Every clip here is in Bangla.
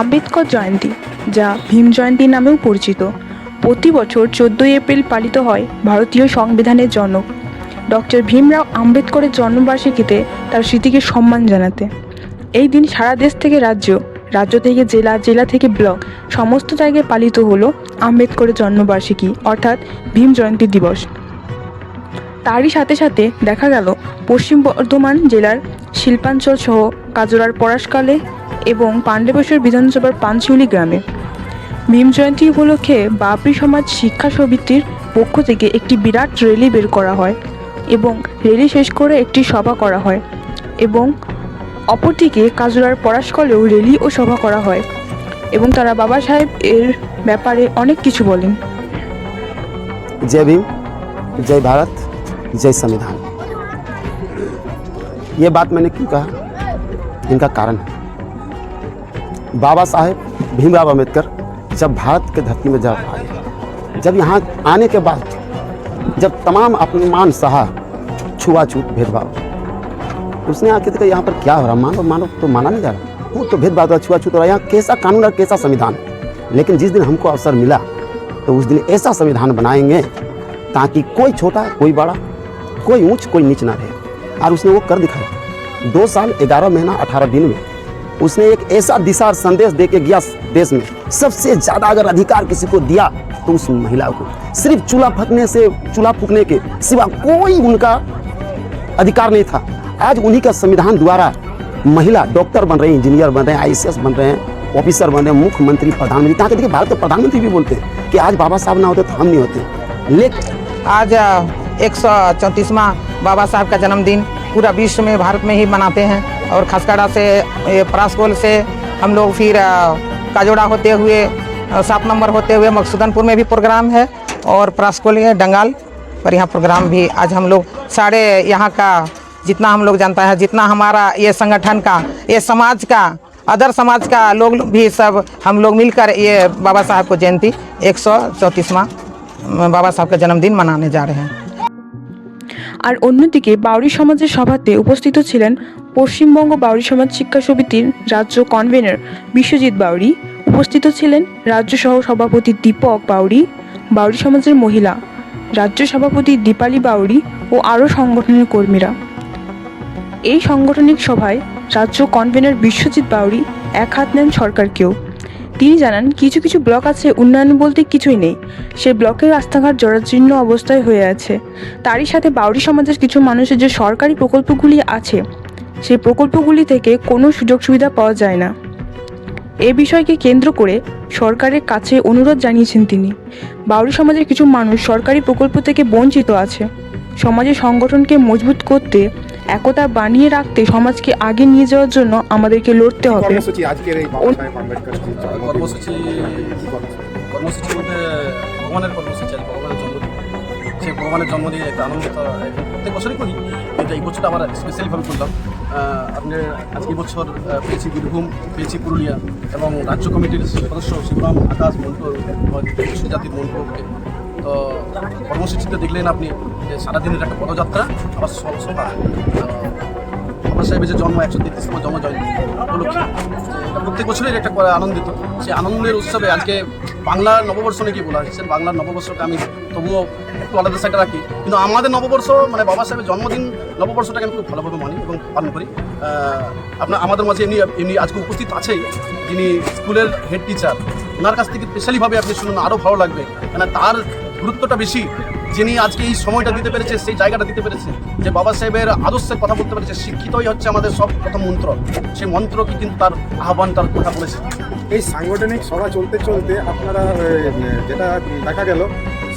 আম্বেদকর জয়ন্তী, যা ভীম জয়ন্তী নামেও পরিচিত। প্রতি বছর চোদ্দোই এপ্রিল পালিত হয় ভারতীয় সংবিধানের জনক। ডক্টর ভীমরাও আম্বেদকরের জন্মবার্ষিকীতে তার স্মৃতিকে সম্মান জানাতে। এই দিন সারা দেশ থেকে রাজ্য রাজ্য থেকে জেলা জেলা থেকে ব্লক, সমস্ত জায়গায় পালিত হলো আম্বেদকরের জন্মবার্ষিকী, অর্থাৎ ভীম জয়ন্তী দিবস। তারই সাথে সাথে দেখা গেল পশ্চিম বর্ধমান জেলার শিল্পাঞ্চল সহ কাজরার পরাশকালে এবং পাণ্ডবেশ্বর বিধানসভার পাঁচশিউলি গ্রামে। ভীম জয়ন্তী উপলক্ষে বাবরি সমাজ শিক্ষা সমিতির পক্ষ থেকে একটি বিরাট র্যালি বের করা হয় এবং র্যালি শেষ করে একটি সভা করা হয় এবং অপরদিকে কাজরার পরাশকলেও র্যালি ও সভা করা হয় এবং তারা বাবা সাহেব এর ব্যাপারে অনেক কিছু বলেন जय भीम जय भारत जय संविधान ये बात मैंने क्यों कहा इनका कारण है बाबा साहेब भीमराव अम्बेडकर जब भारत के धरती में जब आए जब यहाँ आने के बाद जब तमाम अपमान सहा छुआछूत भेदभाव उसने आके देखा, यहाँ पर क्या हो रहा? मानव मानव तो माना नहीं जा रहा। वो तो भेदभाव था छुआछूत हो रहा यहाँ कैसा कानून और कैसा संविधान? लेकिन जिस दिन हमको अवसर मिला तो उस दिन ऐसा संविधान बनाएँगे, ताकि कोई छोटा, कोई बड़ा, कोई ऊंच, कोई नीच ना रहे। और उसने वो कर दिखाया। दो साल, ग्यारह महीना, अठारह दिन में उसने एक ऐसा दिशा और संदेश दे के गया देश में। सबसे ज़्यादा अगर अधिकार किसी को दिया तो उस महिला को। सिर्फ़ चूल्हा फकने से, चूल्हा फूकने के सिवा कोई उनका अधिकार नहीं था। आज उन्हीं का संविधान द्वारा महिला डॉक्टर बन रहे हैं, इंजीनियर बन रहे हैं, आईसीएस बन रहे हैं, ऑफिसर बन रहे हैं, मुख्यमंत्री, प्रधानमंत्री। कहाँ देखिए, भारत के प्रधानमंत्री भी बोलते हैं कि आज बाबा साहब ना होते तो हम नहीं होते। लेकिन आज एक सौ चौंतीसवां बाबा साहब का जन्मदिन पूरा विश्व में, भारत में ही मनाते हैं और खसकाड़ा से परासकोल से हम लोग फिर काजोड़ा होते हुए सात नंबर होते हुए मकसूदनपुर में भी प्रोग्राम है और परासकोल डंगाल पर यहाँ प्रोग्राम भी। आज हम लोग सारे यहाँ का जितना हम लोग जानता है जितना हमारा ये संगठन का ये समाज का अदर समाज का लोग भी सब हम लोग मिलकर ये बाबा साहब को जयंती एक सौ चौंतीसवां बाबा साहब का जन्मदिन मनाने जा रहे हैं আর অন্যদিকে বাউরি সমাজের সভাতে উপস্থিত ছিলেন পশ্চিমবঙ্গ বাউরি সমাজ শিক্ষা সমিতির রাজ্য কনভেনর বিশ্বজিৎ বাউরি উপস্থিত ছিলেন রাজ্য সহ সভাপতি দীপক বাউরি বাউরি সমাজের মহিলা রাজ্য সভাপতি দীপালি বাউরি ও আরও সংগঠনের কর্মীরা এই সাংগঠনিক সভায় রাজ্য কনভেনর বিশ্বজিৎ বাউরি এক হাত নেন সরকারকেও। তিনি জানান, কিছু কিছু ব্লক আছে, উন্নয়ন বলতে কিছুই নেই। সে ব্লকের রাস্তাঘাট জরাজীর্ণ অবস্থায় হয়ে আছে। তারই সাথে বাউরি সমাজের কিছু মানুষের যে সরকারি প্রকল্পগুলি আছে, সেই প্রকল্পগুলি থেকে কোনো সুযোগ সুবিধা পাওয়া যায় না। এ বিষয়কে কেন্দ্র করে সরকারের কাছে অনুরোধ জানিয়েছেন তিনি। বাউরি সমাজের কিছু মানুষ সরকারি প্রকল্প থেকে বঞ্চিত আছে। সমাজের সংগঠনকে মজবুত করতে একতা বানিয়ে রাখতে সমাজকে আগে নিয়ে যাওয়ার জন্য আমাদেরকে লড়তে হবে। কর্মসূচি কর্মসূচি মধ্যে ভগবানের কর্মসূচি আছে ভগবানের জন্মদিন। সেই ভগবানের জন্মদিন একটা আনন্দিত প্রত্যেক বছরই করি। কিন্তু এই বছরটা আমরা স্পেশালিভাবে করলাম। আহ, আপনি আজকে বছর পেয়েছি বীরভূম পেয়েছি পুরুলিয়া এবং রাজ্য কমিটির সদস্য শিবরাম আকাশ মন্টু জাতির মন্টুকে তো কর্মসূচিতে দেখলেন আপনি যে সারাদিনের একটা পদযাত্রা, আবার সভা। বাবা সাহেবের যে জন্ম, একশো তেত্রিশতম জন্ম জয়ন্তী প্রত্যেক বছরের একটা আনন্দিত। সেই আনন্দের উৎসবে আজকে বাংলার নববর্ষ নাকি বলা হয়েছে বাংলার নববর্ষকে আমি তবুও একটু আলাদা সাইডে রাখি। কিন্তু আমাদের নববর্ষ মানে বাবা সাহেবের জন্মদিন নববর্ষটাকে আমি খুব ভালোভাবে মানি এবং পালন করি। আপনার, আমাদের মাঝে এমনি এমনি আজকে উপস্থিত আছেই যিনি স্কুলের হেড টিচার ওনার কাছ থেকে স্পেশালিভাবে আপনি শুনুন আরও ভালো লাগবে। মানে তার গুরুত্বটা বেশি যিনি আজকে এই সময়টা দিতে পেরেছে সেই জায়গাটা দিতে পেরেছে যে বাবা সাহেবের আদর্শের কথা বলতে পেরেছে শিক্ষিতই হচ্ছে আমাদের সব প্রথম মন্ত্র। সেই মন্ত্রকে কিন্তু তার আহ্বান তার কথা বলেছে। এই সাংগঠনিক সভা চলতে চলতে আপনারা যেটা দেখা গেল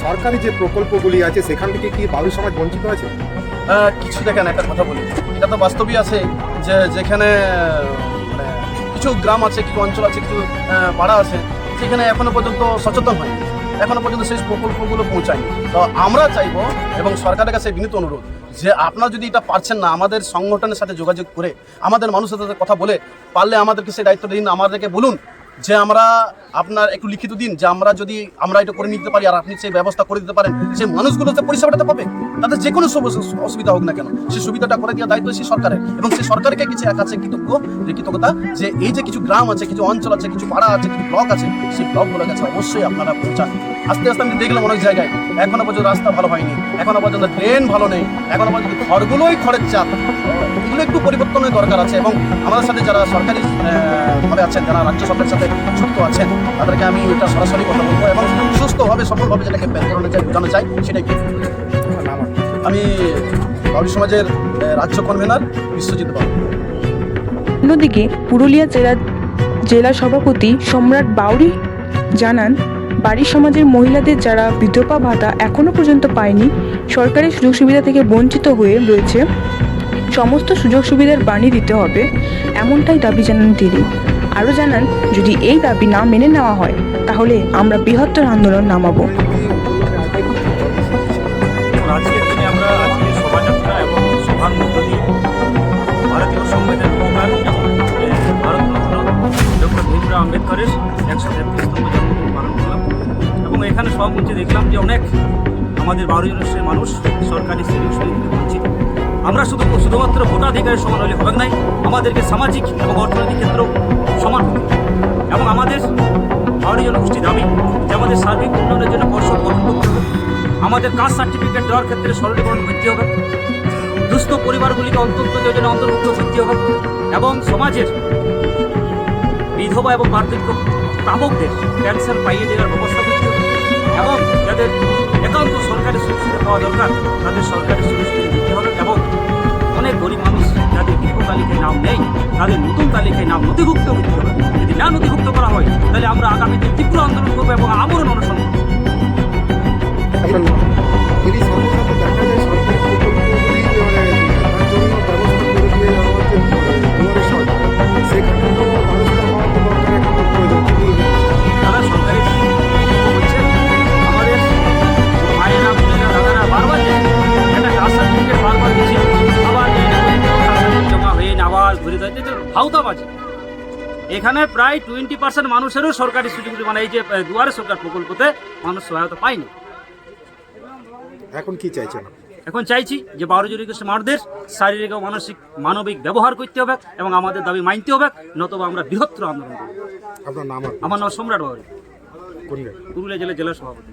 সরকারি যে প্রকল্পগুলি আছে সেখান থেকে কি বালু সমাজ বঞ্চিত আছে? কিছু দেখেন একটা কথা বলি। এটা তো বাস্তবই আছে যে যেখানে মানে কিছু গ্রাম আছে কিছু অঞ্চল আছে কিছু পাড়া আছে সেখানে এখনও পর্যন্ত সচেতন হয়নি। এখনও পর্যন্ত সেই প্রকল্পগুলো পৌঁছায়নি। তো আমরা চাইব এবং সরকারের কাছে বিনীত অনুরোধ যে আপনারা যদি এটা পারছেন না, আমাদের সংগঠনের সাথে যোগাযোগ করে, আমাদের মানুষের সাথে কথা বলে, পারলে আমাদেরকে সেই দায়িত্ব দিন, আমাদেরকে বলুন যে আমরা আপনার একটু লিখিত দিন যে আমরা যদি, আমরা এটা করে নিতে পারি আর আপনি সেই ব্যবস্থা করে দিতে পারেন, সেই মানুষগুলো তো পরিষেবাটা পাবে, তাদের যে কোনো সব- অসুবিধা হোক না কেন, সেই সুবিধাটা করে দেওয়ার দায়িত্ব সেই সরকারের। এবং সেই সরকারকে কিছু এক আছে কৃতজ্ঞ, যে কৃতজ্ঞতা, যে এই যে কিছু গ্রাম আছে, কিছু অঞ্চল আছে, কিছু পাড়া আছে, কিছু ব্লক আছে, সেই ব্লকগুলোর কাছে অবশ্যই আপনারা পৌঁছান। আস্তে আস্তে আমি দেখলাম অনেক জায়গায়, এখনও পর্যন্ত রাস্তা ভালো হয়নি, এখনও পর্যন্ত ট্রেন ভালো নেই, এখনও পর্যন্ত ঘরগুলোই খড়ের চাপ। এগুলো একটু পরিবর্তনের দরকার আছে এবং আমাদের সাথে যারা সরকারি ভাবে আছেন, যারা রাজ্য সরকারের সাথে যুক্ত আছেন তাদেরকে আমি এটা সরাসরি কথা বলব এবং সুস্থভাবে, সফলভাবে যেটাকে ব্যান করানো চাই, বোঝানো চাই, সেটাই? আমি বাউরি সমাজের রাজ্য কনভেনার বিশ্বজিৎ বাবু। অন্যদিকে পুরুলিয়া জেলা জেলা সভাপতি সম্রাট বাউরি জানান, বাড়ি সমাজের মহিলাদের যারা বিধবা ভাতা এখনও পর্যন্ত পায়নি, সরকারি সুযোগ সুবিধা থেকে বঞ্চিত হয়ে রয়েছে। সমস্ত সুযোগ সুবিধার বাণী দিতে হবে, এমনটাই দাবি জানান তিনি। আরও জানান, যদি এই দাবি না মেনে নেওয়া হয়, তাহলে আমরা বৃহত্তর আন্দোলন নামাবো। আমরা এবং ভারতীয় সংবিধান ডক্টর আম্বেদকরের একশো তেত্রিশতম জন্মদিন পালন করলাম এবং এখানে সবমঞ্চে দেখলাম যে অনেক আমাদের বারো জনের মানুষ সরকারি সুযোগ সুবিধা বঞ্চিত আমরা শুধু শুধুমাত্র ভোটাধিকারের সমান হলে হবে নাই, আমাদেরকে সামাজিক এবং অর্থনৈতিক ক্ষেত্র সমান। এবং আমাদের বারো জনগোষ্ঠী দাবি যে আমাদের সার্বিক উন্নয়নের জন্য পর্ষদ গঠন করতে হবে। আমাদের কাস্ট সার্টিফিকেট দেওয়ার ক্ষেত্রে সরলীকরণ করতে হবে। দুস্থ পরিবারগুলিকে অন্তর্ভুক্ত যোজনা অন্তর্ভুক্ত করতে হবে। এবং সমাজের বিধবা এবং বার্ধক্য প্রাপকদের পেনশন পাইয়ে দেওয়ার ব্যবস্থা করতে হবে। এবং যাদের একান্ত সরকারি সুযোগ পাওয়া দরকার, তাদের সরকারি সুযোগ দিতে হবে। এবং অনেক গরিব মানুষ, যাদের দীর্ঘ তালিকায় নাম নেই, তাদের নতুন তালিকায় নাম নথিভুক্ত করতে হবে। যদি না নথিভুক্ত করা হয়, তাহলে আমরা আগামীতে তীব্র আন্দোলন করব এবং আমরণ অনুসরণ করব। ভাউতাবাজি এখানে প্রায় টোয়েন্টি পার্সেন্ট মানুষেরও সরকারি সুযোগ মানে এই যে দুয়ারে সরকার প্রকল্পতে মানুষ সহায়তা পায়নি। এখন কি চাইছেন? এখন চাইছি যে বারো জনের মানুষদের শারীরিক ও মানসিক মানবিক ব্যবহার করতে হবে এবং আমাদের দাবি মানতে হবে নতুবা আমরা বৃহত্তর আন্দোলন করব। আপনার নাম আমার নাম সম্রাট জায়গায়? পুরুলিয়া জেলা জেলা সভাপতি।